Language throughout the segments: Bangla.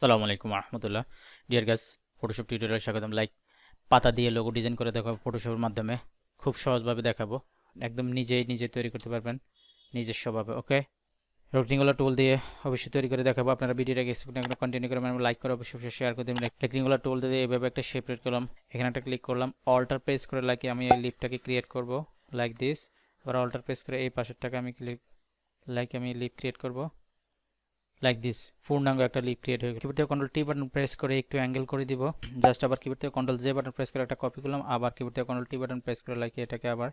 সালামু আলাইকুম রহমতুল্লাহ ডিয়ার গাছ ফটোশপ টিউটোরিয়াল স্বাগতম। লাইক পাতা দিয়ে লোগো ডিজাইন করে দেখাবো ফটোশপের মাধ্যমে। খুব সহজভাবে দেখাবো। একদম নিজেই নিজে তৈরি করতে পারবেন। নিজস্বভাবে ওকে রেক্টিঙ্গুলার টুল দিয়ে অবশ্যই তৈরি করে দেখাবো। আপনারা ভিডিওটাকে কন্টিনিউ করে মানে লাইক করে অবশ্যই শেয়ার করে দেবেন। রেক্টিঙ্গুলার টুল দিয়ে এইভাবে একটা শেপ রেড করলাম। এখানে একটা ক্লিক করলাম অল্টার প্রেস করে লাইক আমি এই লিপটাকে ক্রিয়েট করব লাইক দিস এবার অল্টার প্রেস করে এই পাশেরটাকে আমি ক্লিক লাইক আমি লিপ ক্রিয়েট করব। লাইক দিস পূর্ণাঙ্গ একটা লিপ ক্রিয়েট হয়ে গেল। কিবোর্ড থেকে কন্ট্রোল টি বাটন প্রেস করে একটু অ্যাঙ্গেল করে দিব। জাস্ট আবার কিবোর্ড থেকে কন্ট্রোল জে বাটন প্রেস করে একটা কপি করলাম। আবার কিবোর্ড থেকে কন্ট্রোল টি বাটন প্রেস করে লাইক এটাকে আবার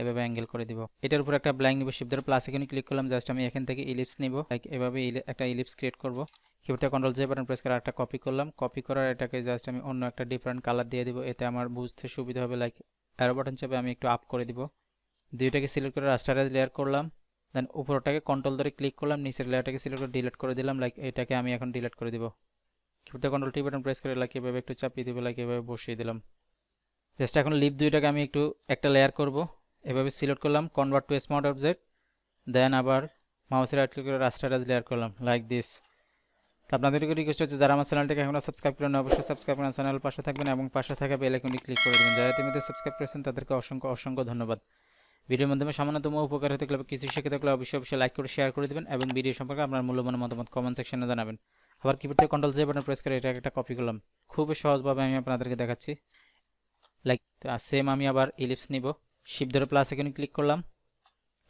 এভাবে অ্যাঙ্গেল করে দিব। এটার উপর একটা ব্ল্যাঙ্ক নিব শিপ ধরে প্লাস এখানে ক্লিক করলাম। জাস্ট আমি এখান থেকে ইলিপস নিব। লাইক এভাবে একটা ইলিপস ক্রিয়েট করব। কিবোর্ড থেকে কন্ট্রোল জে বাটন প্রেস করে একটা কপি করলাম। কপি করার এটাকে জাস্ট আমি অন্য একটা ডিফারেন্ট কালার দিয়ে দিব। এতে আমার বুঝতে সুবিধা হবে। লাইক অ্যারো বাটন চেপে আমি একটু আপ করে দিব। দুইটাকে সিলেক্ট করে রাস্টারাইজ লেয়ার করলাম। দেন উপরটাকে কন্ট্রোল ধরে ক্লিক করলাম, নিচের লেয়ারটাকে সিলেক্ট করে ডিলিট করে দিলাম লাইক এটাকে আমি এখন ডিলিট করে দিব। কিবোর্ডে কন্ট্রোল টি বাটন প্রেস করে লাইক এভাবে একটু চাপিয়ে দিব লাইক এভাবে বসিয়ে দিলাম। জাস্ট এখন লিপ দুইটাকে আমি একটু একটা লেয়ার করব। এভাবে সিলেক্ট করলাম convert to smart object then আবার মাউসের রাইট ক্লিক করে রাস্টারাইজ লেয়ার করলাম লাইক দিস তো আপনাদেরকে রিকোয়েস্ট হচ্ছে, যারা আমার চ্যানেলটাকে এখনও সাবস্ক্রাইব করেন অবশ্যই সাবস্ক্রাইব করেন চ্যানেল পাশে থাকবেন এবং পাশে থাকা বেল আইকনটি ক্লিক করে দেবেন। যারা ইতিমধ্যে সাবস্ক্রাইব করেছেন, তাদেরকে অসংখ্য অসংখ্য ধন্যবাদ। ভিডিওর মাধ্যমে সামান্যতম উপকার হতে গেলে কিছু শিখে থাকলে অবশ্যই অবশ্যই লাইক করে শেয়ার করে দেবেন এবং ভিডিও সম্পর্কে আপনার মূল্যবান মতামত কমেন্ট সেকশনে জানাবেন। আবার কিবোর্ড থেকে কন্ট্রোল জে বাটন প্রেস করে এটা একটা কপি করলাম। খুবই সহজভাবে আমি আপনাদেরকে দেখাচ্ছি। লাইক সেম আমি আবার ইলিপস নিব। শিপ ধরে প্লাস এখানে ক্লিক করলাম।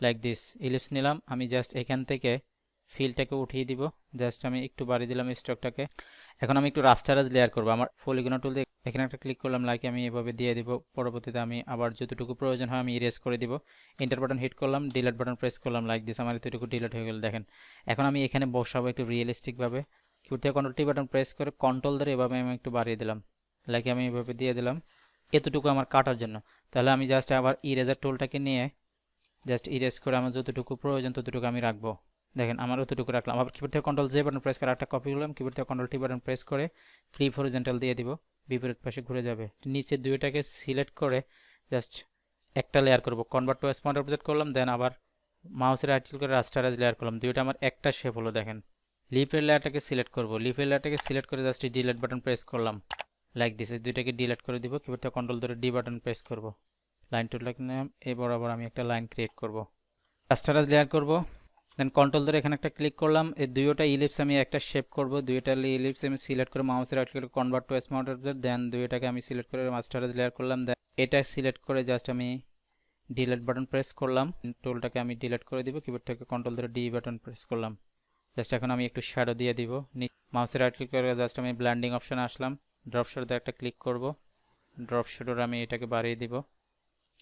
লাইক দিস ইলিপস নিলাম। আমি জাস্ট এখান থেকে ফিলটাকে উঠিয়ে দিব। জাস্ট আমি একটু বাড়িয়ে দিলাম স্টকটাকে এখন আমি একটু রাস্টারাজ লেয়ার করব। আমার ফলিগুনা টুল দিয়ে এখানে একটা ক্লিক করলাম লাইক আমি এভাবে দিয়ে দিব। পরবর্তীতে আমি আবার যতটুকু প্রয়োজন হয় আমি ইরেজ করে দিব। ইন্টার বাটন হিট করলাম ডিলেট বাটন প্রেস করলাম লাইক দিস আমার এতটুকু ডিলেট হয়ে গেল, দেখেন। এখন আমি এখানে বসাবো একটু রিয়েলিস্টিকভাবে কিবোর্ড থেকে কন্ট্রোল টি বাটন প্রেস করে কন্ট্রোল ধরে এভাবে আমি একটু বাড়িয়ে দিলাম। লাইক আমি এভাবে দিয়ে দিলাম। এতটুকু আমার কাটার জন্য। তাহলে আমি জাস্ট আবার ইরেজার টোলটাকে নিয়ে জাস্ট ইরেজ করে আমার যতটুকু প্রয়োজন ততটুকু আমি রাখব। দেখেন, আমার অতটুকু রাখলাম। আবার কিবোর্ড থেকে কন্ট্রোল জে বাটন প্রেস করে একটা কপি করলাম। কিবোর্ড থেকে কন্ট্রোল টি বাটন প্রেস করে ক্লিপ হরিজেন্টাল দিয়ে দিব। বিপরীত পাশে ঘুরে যাবে। নিচে দুইটাকে সিলেক্ট করে জাস্ট একটা লেয়ার করব। কনভার্ট টু স্মার্ট অবজেক্ট করলাম দেন আবার মাউসের আর্টিকেল করে রাস্টারাইজ লেয়ার করলাম। দুইটা আমার একটা শেপ হলো, দেখেন। লিফের লেয়ারটাকে সিলেক্ট করব। লিফের লেয়ারটাকে সিলেক্ট করে জাস্ট ডিলেট বাটন প্রেস করলাম। লাইক দিস এই দুইটাকে ডিলেট করে দিব। কিবোর্ড থেকে কন্ট্রোল ধরে ডি বাটন প্রেস করব। লাইন টু লাইন এই বরাবর আমি একটা লাইন ক্রিয়েট করব। রাস্টারাইজ লেয়ার করব। দেন কন্ট্রোল ধরে এখানে একটা ক্লিক করলাম। এই দুইটা ইলিপস আমি একটা শেপ করব। দুইটা ইলিপস আমি সিলেক্ট করে মাউসের right click convert to smart then দুইটাকে আমি সিলেক্ট করে মাস্টারাইজ লেয়ার করলাম। দেন এটা সিলেক্ট করে জাস্ট আমি ডিলেট বাটন প্রেস করলাম। টুলটাকে আমি ডিলেট করে দিব। কিবোর্ড থেকে কন্ট্রোল ধরে ডি বাটন প্রেস করলাম। জাস্ট এখন আমি একটু শ্যাডো দিয়ে দিব। মাউসের রাইট ক্লিক করে জাস্ট আমি ব্ল্যান্ডিং অপশানে আসলাম। ড্রপ শ্যাডোতে একটা ক্লিক করব। ড্রপ শ্যাডোর আমি এটাকে বাড়িয়ে দিব।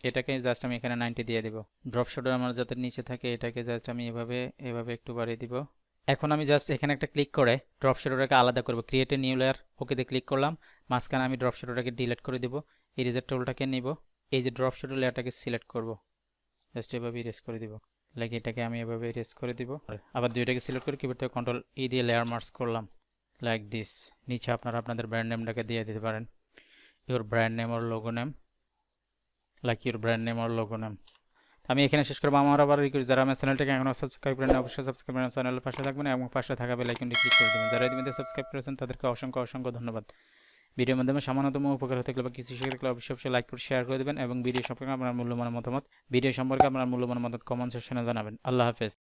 এটাকে জাস্ট আমি এখানে নাইনটি দিয়ে দিব। ড্রপ শোডার আমার যাতে নিচে থাকে, এটাকে জাস্ট আমি এভাবে এভাবে একটু বাড়িয়ে দিব। এখন আমি জাস্ট এখানে একটা ক্লিক করে ড্রপ শোডারটাকে আলাদা করব। ক্রিয়েট নিউ লেয়ার ওকেতে ক্লিক করলাম। মাঝখানে আমি ড্রপ শোডারটাকে ডিলিট করে দিব। ইরেজার টোলটাকে নিব। এই যে ড্রপ শোডার লেয়ারটাকে সিলেক্ট করব। জাস্ট এভাবে ইরেজ করে দিব। লাইক এটাকে আমি এভাবে ইরেজ করে দিব। আবার দুইটাকে সিলেক্ট করে কিবোর্ড থেকে কন্ট্রোল ই দিয়ে লেয়ার মার্কস করলাম। লাইক দিস নিচে আপনারা আপনাদের ব্র্যান্ড নেমটাকে দিয়ে দিতে পারেন। Your brand name or logo name like your brand name R logo name আমি এখানে শেষ করব। আমার আবার রিকোয়েস্ট যারা আমার চ্যানেলটাকে এখনও সাবস্ক্রাইব করেন অবশ্যই সাবস্ক্রাইব করেন। চ্যানেলের পাশে থাকবেন এবং পাশে থাকা বেল আইকনটি ক্লিক করে দেবেন। যারা ইতিমধ্যে সাবস্ক্রাইব করেছেন, তাদেরকে অসংখ্য অসংখ্য ধন্যবাদ। ভিডিওর মাধ্যমে সামান্যতম উপকার হতে গেলে বা কিছু শিখে থাকলে অবশ্যই অবশ্যই লাইক করে শেয়ার করে দেবেন এবং ভিডিও সম্পর্কে আপনার মূল্যবান মতামত ভিডিও সম্পর্কে আপনার মূল্যবান মতামত কমেন্ট সেকশনে জানাবেন। আল্লাহ হাফেজ।